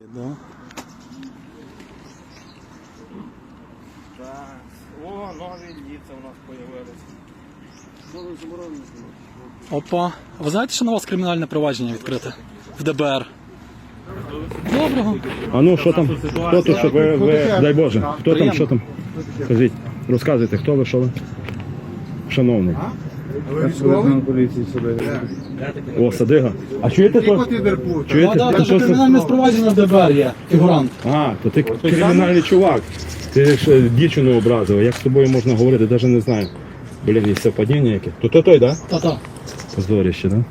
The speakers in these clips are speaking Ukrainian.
Да. Так. О, нові діти у нас появилися. Опа. Ви знаєте, що на вас кримінальне провадження відкрите? В ДБР. Доброго. А ну що там? Хто тут, щоб ви, ви дай Боже, хто там, що там? Кажіть, розказуйте, хто ви, що ви? Шановний. О, садига. А чуєте то? Да, Чуєте? да, це що, кримінальне провадження в ДБР є. Фігурант. А, то ти кримінальний чувак. Ти ж е, дівчину образив. Як з тобою можна говорити, навіть не знаю. Блін, є совпадіння яке. То то той, да? Та-та. Позорище, да?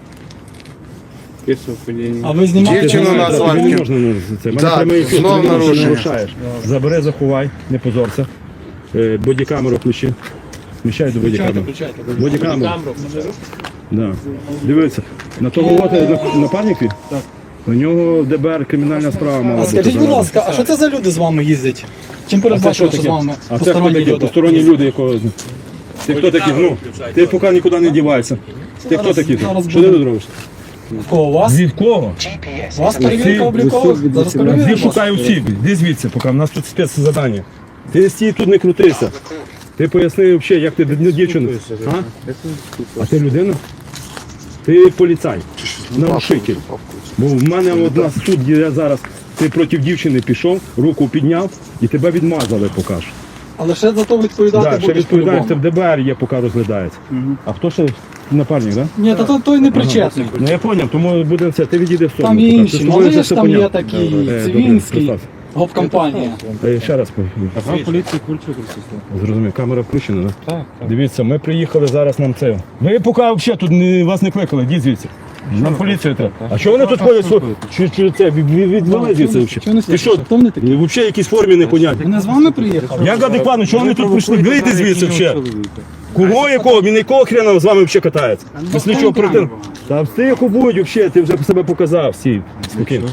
А ви знімаєте? Дівчину на не асфальті. Не можна ну, це. Мене Так, прямий ефір, знов ти нарушення. нарушаєш. Забери, заховай, не позорся. Е, Бодікамеру включи. До бодікамеру. Бодікамеру. Да. Дивіться, на того от е, на- напарник? Так. У нього ДБР кримінальна справа мала А бути. скажіть, будь зараз. ласка, а що це за люди з вами їздять? Чим А це передбачено, що що з таке? вами А це хто посторонні такі? люди? Посторонні люди, якого. Ти хто такий? Ну, ти поки нікуди не дівайся. Ти хто Зараз- такий? зараз Що ти буде. тут робиш? В Кого у вас? Від кого? У вас перевірка облікова? Зараз Де перевіримо. шукаю всіх, де звідси, поки в нас тут спецзадання. Ти стій тут не крутися. Ти поясни взагалі, як ти до дівчину. А? а ти людина? Ти поліцай, нарушитель. Бо в мене одна суд, де я зараз ти проти дівчини пішов, руку підняв і тебе відмазали поки. Але ще за то відповідати Так, ще будеш відповідаєш, це в ДБР є, поки розглядається. А хто ще напарник, так? Да? Ні, та то той не причетний. Ну я зрозумів, тому буде це. Ти відійди в сторону. Там є інші, тобою вже малиш там є такий, Е, Цивінський. Гоп-компанія. Ще раз поясню. поліції культури Зрозумів, камера включена, так? Дивіться, ми приїхали зараз нам це. Ви поки взагалі тут не, вас не кликали, йдіть звідси. Нам поліцію треба. А що вони тут ходять? Що, чи, чи це від- відвели звідси не взагалі? Ти що? Вони такі? Взагалі якісь формі непонятні. Вони з вами приїхали? Як адекватно, чого вони тут прийшли? Вийти звідси взагалі. Кого якого? Він якого хрена з вами взагалі катається? Після чого прийти? Та всі яку будь взагалі, ти вже себе показав всі. Спокійно.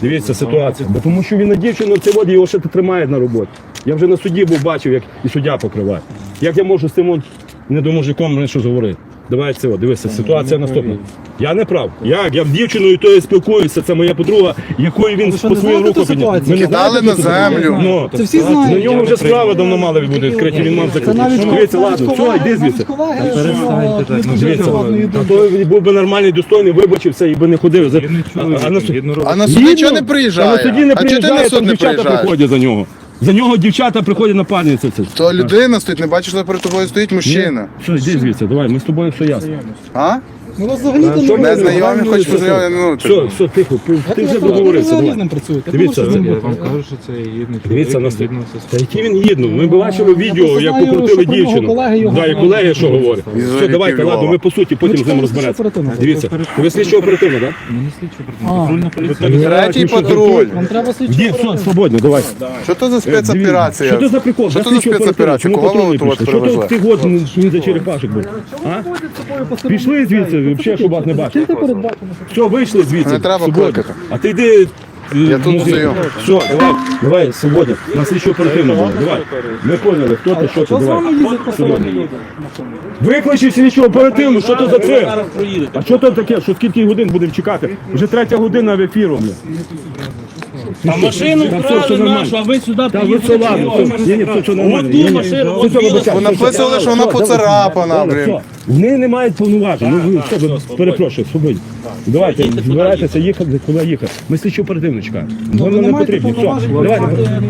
Дивіться ситуацію. Бо тому що він на дівчину це воді його ще тримає на роботі. Я вже на суді був бачив, як і суддя покриває. Як я можу з цим не до мужиком щось говорити? Давай це, от, дивися, ситуація наступна. Я не прав. Як? Я з дівчиною тою спілкуюся, це моя подруга, якою він по свою руку підняв. не Кидали на землю. Ну, Це всі знають. на нього вже справи давно мали бути відкриті, він мав закрити. Дивіться, ладно, все, йди звідси. Дивіться, Дивіться. а то був би нормальний, достойний, вибачився і би не ходив. За- А, а на суд- А на суд Гідно. нічого не Та приїжджає. на суді не а чого ти приїжджає, суд там не дівчата приїжджаєш? приходять за нього. За нього дівчата приходять напарниці. Це. То людина стоїть, не бачиш, що перед тобою стоїть мужчина. Що, йди звідси, давай, ми з тобою все ясно. А? Ну, взагалі то Не знайомі, хоч познайомі. Ну, Все, все, тихо, ти ти вже договорився. Давай. ним працюєте. Дивіться, що Я вам кажу, що це гідний Дивіться на чоловік, гідно все Та який він гідно? Ми бачили відео, як знаю, покрутили що про нього дівчину. колеги його Да, і колеги що говорять. Все, давайте, ладно, ми по суті потім з ним чекаємо розберемося. слідчо. Дивіться, ви слідчо оперативно, так? Ми не слідчо А. патрульна поліція. Третій патруль. Вам треба слідчо Ді, все, свободно, давай. Що то за Е, спецоперація? Що це за прикол? Що За то за слідчого спецоперація? оперативного. Кого Чому ви тут? Що привезли? ти год він за черепашок був? А? Пішли звідси, взагалі, щоб вас не бачили. Все, вийшли звідси. Не треба кликати. А ти йди. Я тут стою. Все, давай, давай, свободно. На слідчу оперативно було. Давай. Ми поняли, хто ти, що ти, Що давай. люди? Викличі слідчу оперативну, що то за це? А що то таке? Що скільки годин будемо чекати? Вже третя година в ефіру. А машину вкрали нашу, а ви сюди Та ви все ладно, ні, ні, все, все нормально. Ні, ні. Все, все. Вона що вона поцарапана, блін. Все. Вони не мають повноважень. Ну, ви що, ви перепрошую, свободні. Давайте, збирайтеся їхати, куди їхати. Ми слідчо оперативно чекаємо. ви Воно не не маєте потрібно. Все, повноважень давайте.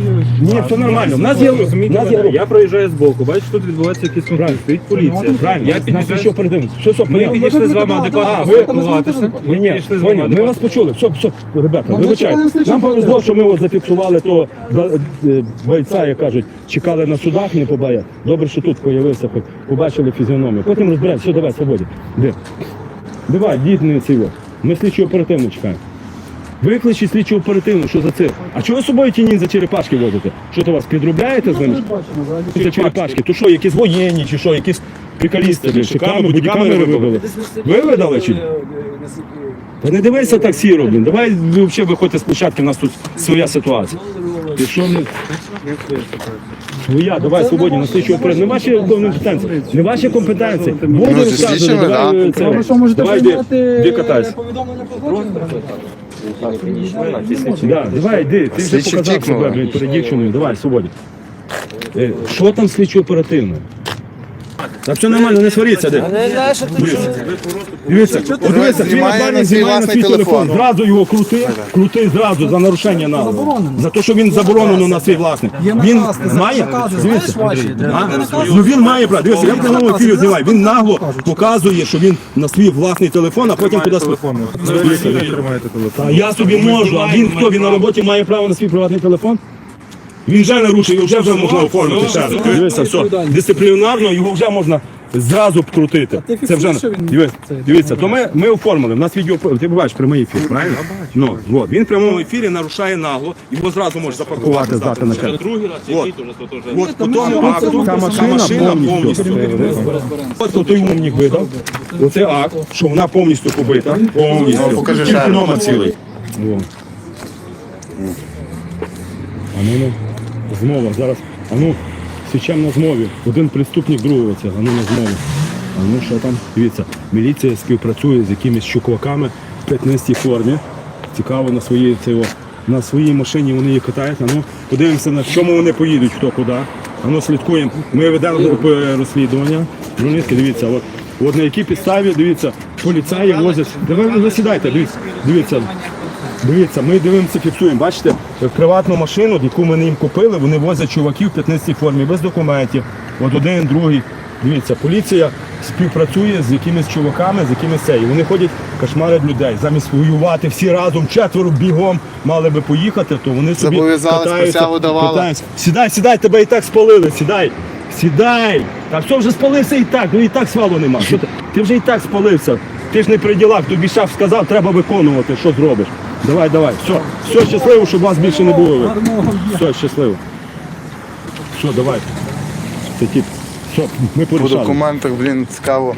Ні, все нормально. У нас є, у нас є група. Я проїжджаю збоку, бачиш, тут відбувається якийсь конфлікт, стоїть поліція. Правильно, Я нас підійшов- слідчо оперативно. Все, все, Ми понятно. підійшли з вами адекватно ви- спілкуватися. Ні, ні, підійшли з вами поняв, ми адекватно. вас почули. Все, все, ребята, Ну, вибачайте. слідчого Нам повезло, що ми от зафіксували того ба- е, бойця, як кажуть, чекали на судах, не побая. Добре, що тут появився, хоч побачили фізіономію. Потім розберемося, все, давай, свободі. Де? Давай, дід не цього. Ми слідчого оперативно чекаємо. Викличі слідчу оперативну, що за це? А чого ви з собою ті за черепашки возите? Що то вас підробляєте з ними? За черепашки? То що, якісь воєнні, чи що, якісь приколісти, чи камери, бодікамери вибили? Ви видали чи? ні? Не дивися так сіро, блін. Давай взагалі виходьте з площадки, у нас тут своя ситуація. Ти що не... Своя, давай свободні, на слідчу оперативну. Не ваші компетенції. Не ваші компетенції. Буде Ну, розказано, звісно, давай да. е, це. Що можете Давай, прийняти де, де катайся. повідомлення про? Да, давай, йди, ти вже Слідчі показав втікнули. себе, блін, перед дівчиною, давай, свободі. Е, Що там слідчо оперативно? Так все нормально, не сваріться, де. Дивіться, от дивіться, на свій знімає на свій телефон. Зразу його крути, крути зразу за нарушення нагляду. За те, що він заборонено на свій власний. Він має, дивіться, а? Ну він має право. Дивіться, я в прямому ефірі знімаю. Він нагло показує, що він на свій власний телефон, а потім кудись. Дивіться, ви тримаєте телефон. А я собі можу, а він хто? Він на роботі має право на свій приватний телефон? Він вже нарушив, його вже вже можна оформити ще раз. Дивіться, все. Дисциплінарно його вже можна зразу вкрутити. ти Це вже фіксуєш, що він- дивіться, це- дивіться, то ми, ми оформили. У нас відео ти бачиш прямий ефір, правильно? Ну, от. Він в прямому ефірі нарушає нагло, його зразу може запаркувати здати на чергу. От, от по тому акту Ця машина повністю. От той умник видав. Оце акт, що вона повністю побита. Повністю. Ну, покажи Тільки ще. номер цілий. Во. А ну, ну, змова зараз. А ну, січем на змові. Один преступник другого це, а ну на змові. А ну що там? Дивіться, міліція співпрацює з якимись чуклаками в п'ятнистій формі. Цікаво на своїй цього. На своїй машині вони її катають. А ну, подивимося, на чому вони поїдуть, хто куди. А ну слідкуємо. Ми ведемо розслідування. Журналістки, дивіться, от, от на якій підставі, дивіться, поліцаї возять. Давай ви засідайте, дивіться, дивіться. Дивіться, ми дивимося, фіксуємо. Бачите, приватну машину, яку ми їм купили, вони возять чуваків в п'ятнистій формі, без документів. От один, другий. Дивіться, поліція співпрацює з якимись чуваками, з якимись цей. Вони ходять, кошмарять людей. Замість воювати всі разом, четверо бігом мали би поїхати, то вони собі Зобов'язались, катаються, присягу давали. катаються. Сідай, сідай, тебе і так спалили, сідай. Сідай! Та все вже спалився і так, ну і так свалу нема. Що ти? ти вже і так спалився. Ти ж не при ділах, тобі шеф сказав, треба виконувати, що зробиш. Давай, давай, все, все щасливо, щоб вас більше не було. Все, щасливо. Все, давай. Це. Все, ми По порішали. документах, блін, цікаво.